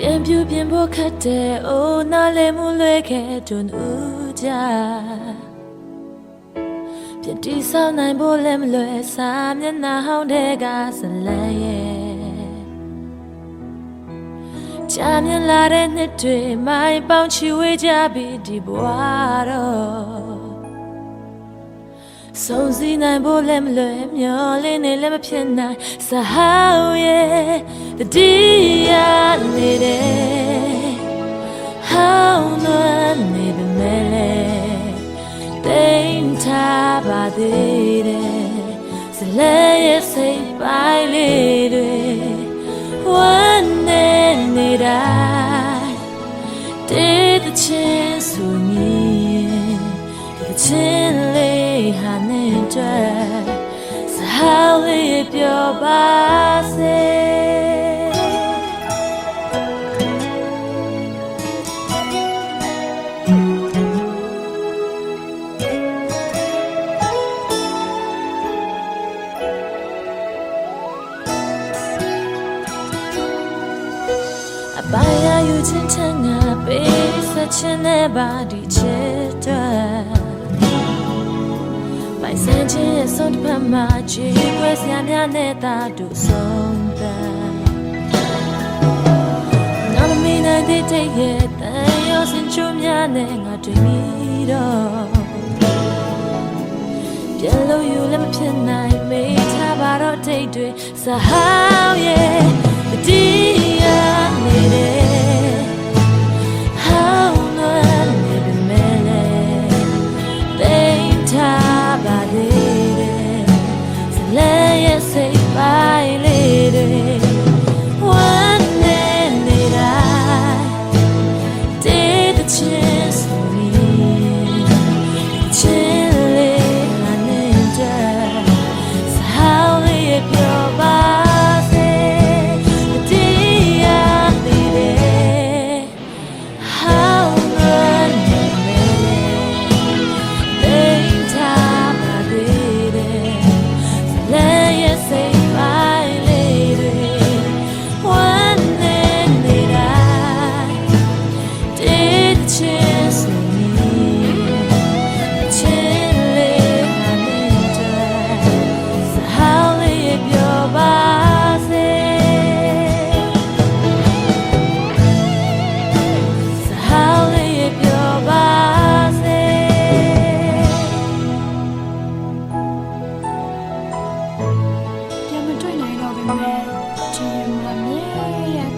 ပြန်ပြူပြင်ဖို့ခက်တဲ့အိုးနားလေမှုလွဲခဲ့တွန်းဦးကြပြတိဆောင်းနိုင်ဖို့လည်းမလွယ်စာမျက်နှာဟောင်းတဲ့ကဇလန်ရဲ့ကြာမြင်လာတဲ့နှစ်တွေမိုင်းပေါင်းချီဝေးကြပြီးဒီဘဝတော့ ဆုံးစည်းနိုင်ဖို့လည်းမလွယ်မျောလေးနေလည်းမဖြစ်နိုင်စဟောင်းရဲ့တတိယနေတယ်ဟောင်းနွမ်းနေပေမဲ့လည်းတိမ်ထားပါသေးတယ်စလဲရဲ့စိတ်ပိုင်းလေးတွေဝမ်းနေနေတိုင်းတေးတဲ့ချင်းဆူမီဒီချင်းလေး ဟာနေတွေ့စဟောင်းလေးပြောပါစေအပိုင်ရယူချင်းထန်ငါပေးဆက်ချ ချစ်တော့ပိုင်စင်ချင်းရဲ့ဆုံးတစ်ဖက်မှာချီခွဲစရာများနဲ့တာတို့ဆုံးတဲ့နာမမီနိုင်တဲ့တဲ့ရဲ့တန်ရောစင်ချုံများနဲ့ငါတွေ့မိတော့ပြန်လို့ယူလည်းမဖြစ်နိုင်မေးထားပါတော့တိတ်တွေစဟောင်းရဲ့ mais tu m'as mieux